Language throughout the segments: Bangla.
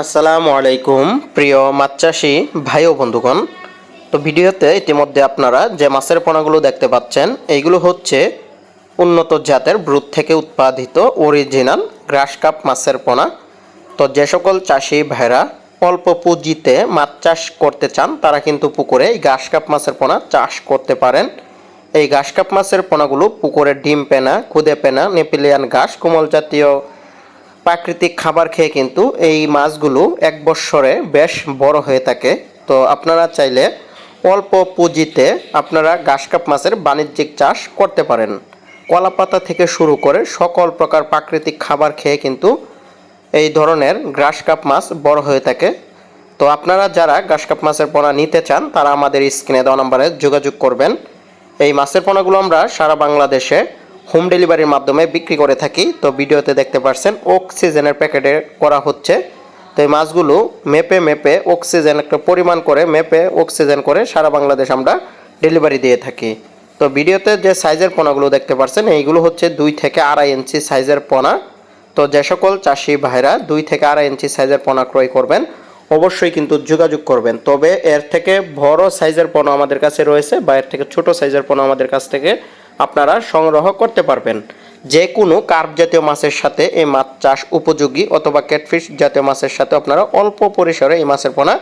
আসসালামু আলাইকুম, প্রিয় মাছ চাষি ভাই ও বন্ধুগণ। তো ভিডিওতে ইতিমধ্যে আপনারা যে মাছের পোনাগুলো দেখতে পাচ্ছেন, এইগুলো হচ্ছে উন্নত জাতের ব্রুদ থেকে উৎপাদিত অরিজিনাল গ্রাস কাপ মাছের পোনা। তো যে সকল চাষি ভাইরা অল্প পুঁজিতে মাছ চাষ করতে চান, তারা কিন্তু পুকুরে এই ঘাস কাপ মাছের পোনা চাষ করতে পারেন। এই ঘাস কাপ মাছের পোনাগুলো পুকুরে ডিম পেনা, খুদে পেনা, নেপিলিয়ান ঘাস, কোমল জাতীয় প্রাকৃতিক খাবার খেয়ে কিন্তু এই মাছগুলো এক বৎসরে বেশ বড় হয়ে থাকে। তো আপনারা চাইলে অল্প পুঁজিতে আপনারা ঘাসকাপ মাছের বাণিজ্যিক চাষ করতে পারেন। কলাপাতা থেকে শুরু করে সকল প্রকার প্রাকৃতিক খাবার খেয়ে কিন্তু এই ধরনের গ্রাসকাপ মাছ বড় হয়ে থাকে। তো আপনারা যারা গ্রাস কাপ মাছের পোনা নিতে চান, তারা আমাদের স্ক্রিনে দেওয়া নম্বরে যোগাযোগ করবেন। এই মাছের পোনাগুলো আমরা সারা বাংলাদেশে হোম ডেলিভারির মাধ্যমে বিক্রি করে থাকি। তো ভিডিওতে দেখতে পাচ্ছেন অক্সিজেনের প্যাকেটে করা হচ্ছে। তো এই মাছগুলো মেপে মেপে অক্সিজেন একটা পরিমাণ করে মেপে অক্সিজেন করে সারা বাংলাদেশ আমরা ডেলিভারি দিয়ে থাকি। তো ভিডিওতে যে সাইজের পোনাগুলো দেখতে পাচ্ছেন এইগুলো হচ্ছে দুই থেকে আড়াই ইঞ্চি সাইজের পোনা। তো যে সকল চাষি ভাইরা দুই থেকে আড়াই ইঞ্চি সাইজের পোনা ক্রয় করবেন, অবশ্যই কিন্তু যোগাযোগ করবেন। তবে এর থেকে বড় সাইজের পণ্য আমাদের কাছে রয়েছে বা এর থেকে ছোট সাইজের পণ্য আমাদের কাছ থেকে আপনারা সংগ্রহ করতে পারবেন। যে কোনো কার্প জাতীয় মাছের সাথে এই মাছ চাষ উপযোগী অথবা ক্যাটফিশ জাতীয় মাছের সাথে আপনারা অল্প পরিসরে এই মাছের পোনা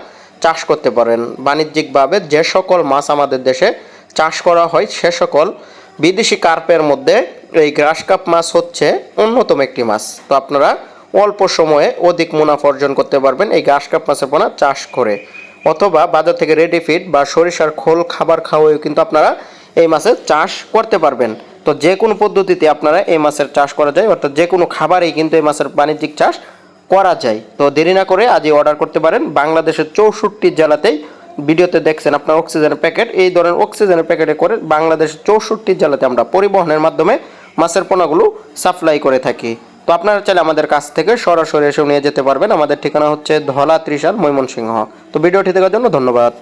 চাষ করতে পারেন। বাণিজ্যিকভাবে যে সকল মাছ আমাদের দেশে চাষ করা হয়, সে সকল বিদেশি কার্পের মধ্যে এই গ্রাস কাপ মাছ হচ্ছে অন্যতম একটি মাছ। তো আপনারা অল্প সময়ে অধিক মুনাফা অর্জন করতে পারবেন এই ঘাস কাপ মাছের পোনা চাষ করে। অথবা বাজার থেকে রেডি ফিড বা সরিষার খোল খাবার খাওয়াও কিন্তু আপনারা এই মাছের চাষ করতে পারবেন। তো যে কোনো পদ্ধতিতে আপনারা এই মাছের চাষ করা যায়, অর্থাৎ যে কোনো খাবারেই কিন্তু এই মাছের বাণিজ্যিক চাষ করা যায়। তো দেরি না করে আজই অর্ডার করতে পারেন। বাংলাদেশের চৌষট্টি জেলাতেই ভিডিওতে দেখছেন আপনার অক্সিজেনের প্যাকেট এই ধরনের অক্সিজেনের প্যাকেটে করে বাংলাদেশের চৌষট্টি জেলাতে আমরা পরিবহনের মাধ্যমে মাছের পোনাগুলো সাপ্লাই করে থাকি। তো আপনারা চাইলে আমাদের কাছ থেকে সরাসরি এসে নিয়ে যেতে পারবেন। আমাদের ঠিকানা হচ্ছে ধলা ত্রিশাল ময়মনসিংহ। তো ভিডিওটি দেখার জন্য ধন্যবাদ।